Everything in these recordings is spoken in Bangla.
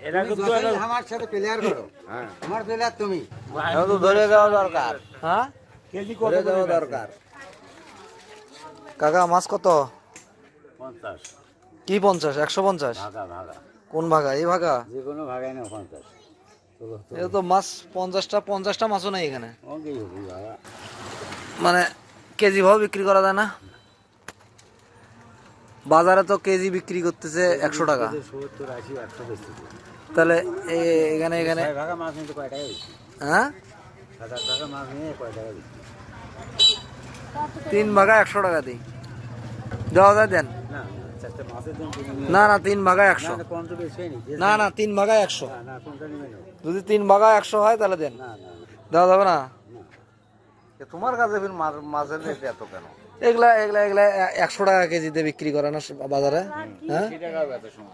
এরা কিন্তু আমার সাথে প্লেয়ার করো হ্যাঁ। আমার প্লেয়ার তুমি। তো ধরে দেওয়া দরকার। হ্যাঁ? কেজি কত দেওয়া দরকার। কাকা মাছ কত? পঞ্চাশ। কি পঞ্চাশ? একশো পঞ্চাশ? কোন ভাগা? এই ভাগা? যে কোনো ভাগাই না পঞ্চাশ। এটা তো মাছ পঞ্চাশটা পঞ্চাশটা মাছও নেই এখানে। মানে কেজি ভাবে বিক্রি করা যায় না? বাজারে তো কেজি বিক্রি করতেছে একশো টাকা। সত্তর আশি একশো বেশি। তাহলে এখানে এখানে। হ্যাঁ? তিন ভাগা একশো টাকা দিই। দেওয়া যায় দেন। না না, তিন ভাগা একশো। না না তিন ভাগা একশো। যদি তিন ভাগা একশো হয় তাহলে দেন। দেওয়া যাবে না? তোমার কাছে ফির মাছ- মাছের রেট এত কেন? এগুলা এগুলা এগুলা একশো টাকা কেজিতে বিক্রি করে না বাজারে? হ্যাঁ?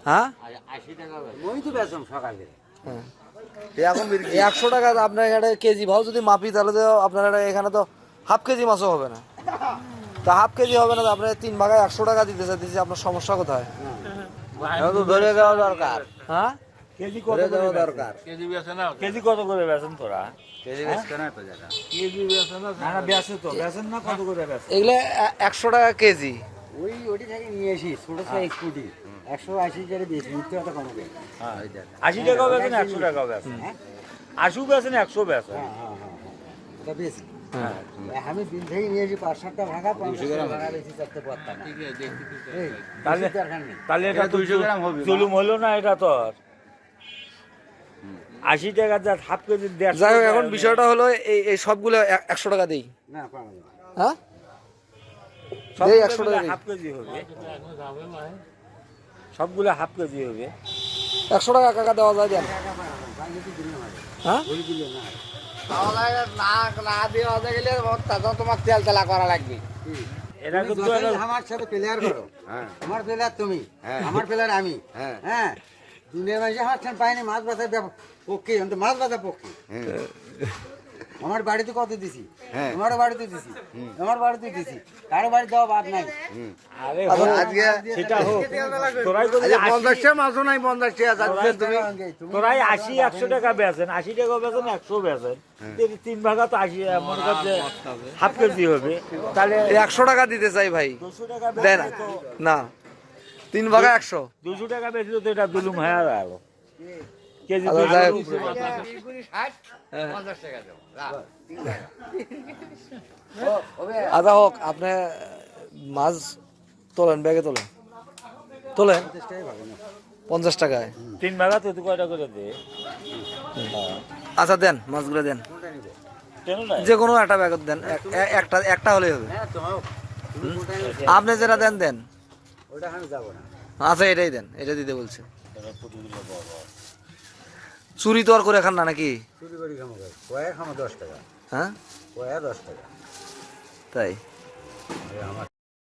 হ্যাঁ? আশি টাকা ওই তো বেচম সকালে। হ্যাঁ। এখন একশো টাকা আপনার এখানে কেজি ভাও যদি মাপি তাহলে তো আপনার এখানে তো হাফ কেজি মাছও হবে না। তা হাফ কেজি হবে না তো আপনার তিন ভাগায় একশো টাকা দিতে চাইতেছি আপনার সমস্যা কোথায়? এখন তো ধরে দেওয়া দরকার। হ্যাঁ? কেজি কত করে দেওয়া দরকার। কেজি বেচে না কেজি কত করে বেচেন তোরা? কেজি বেচতে না তো জায়গা। কেজি বেচে না না না বেচে তো। বেচেন না কত করে বেচেন? এগুলো এ- একশো টাকা কেজি। ওই ওটি থেকে নিয়ে আসি ছোট সাইজ করে বেশি নিতে কমবে। আশি টাকাও বেচেন একশো টাকাও বেচেন। আশু বেচেন একশো বেচেন। হ্যাঁ হ্যাঁ হ্যাঁ হ্যাঁ। এটা বেশি হ্যাঁ। আমি দিন থেকে নিয়ে আসি পাঁচ সাতটা ভাগা পঞ্চাশ ভাগা বেশি চারটে পারতাম তাহলে- এটা এটা 200 গ্রাম হবে, জুলুম হলো না এটা তোর? আশি টাকা যা হাফ কেজি যাই হোক এখন বিষয়টা হলো এই এই সবগুলো একশো টাকা দিই। না। হ্যাঁ? দেই একশো টাকা হাফ কেজি হবে। সবগুলো হাফ কেজি হবে। একশো টাকা কাকা দেওয়া যায় দেন। হ্যাঁ? তোমার তেল তেলা করা লাগবে আমার সাথে প্লেয়ার করো হ্যাঁ। আমার প্লেয়ার তুমি হ্যাঁ। আমার প্লেয়ার আমি। হ্যাঁ। হ্যাঁ ঠান মাছ বাজার পক্ষে আমি মাছ বাজার পক্ষে। হ্যাঁ। আমার বাড়িতে কত দিছি? হ্যাঁ। তোমারও বাড়িতে দিছি। আমার বাড়িতে দিছি। কারও বাড়ি দেওয়া বাদ নাই। আরে আচ্ছা, আজকে সেটা হোক। তোরাই তো আজকে আশি- মাছও নাই পঞ্চাশটা যাচ্ছে তুমি তোরাই আশি একশো টাকা বেচেন। আশি টাকা বেচেন একশো বেচেন। তিন- তিন ভাগা তো আশি মনে হাফ কেজি হবে। তাহলে এই একশো টাকা দিতে চাই ভাই। টাকা দেন। না। তিন ভাগা একশো। দুশো টাকা বেচলে তো এটা দুলুম হয়ে গেল কেজি আচ্ছা, হোক। টাকা। আচ্ছা হোক আপনি মাছ তোলেন ব্যাগে তোলেন। তোলেন? পঞ্চাশ টাকায়। তিন ভাগা তো কয়টা করে দে। আচ্ছা দেন মাছগুলো দেন। যে কোনো একটা ব্যাগ দেন এক- একটা একটা হলেই হবে। হ্যাঁ? আপনি যেটা দেন দেন। ওটা আমি যাব না। আচ্ছা এটাই দেন এটা দিতে বলছে। চুরি তো আর করে খান না নাকি? চুরি করি খামো খাই কয়া খামো দশ টাকা? হ্যাঁ? কয়া দশ টাকা? তাই। আমার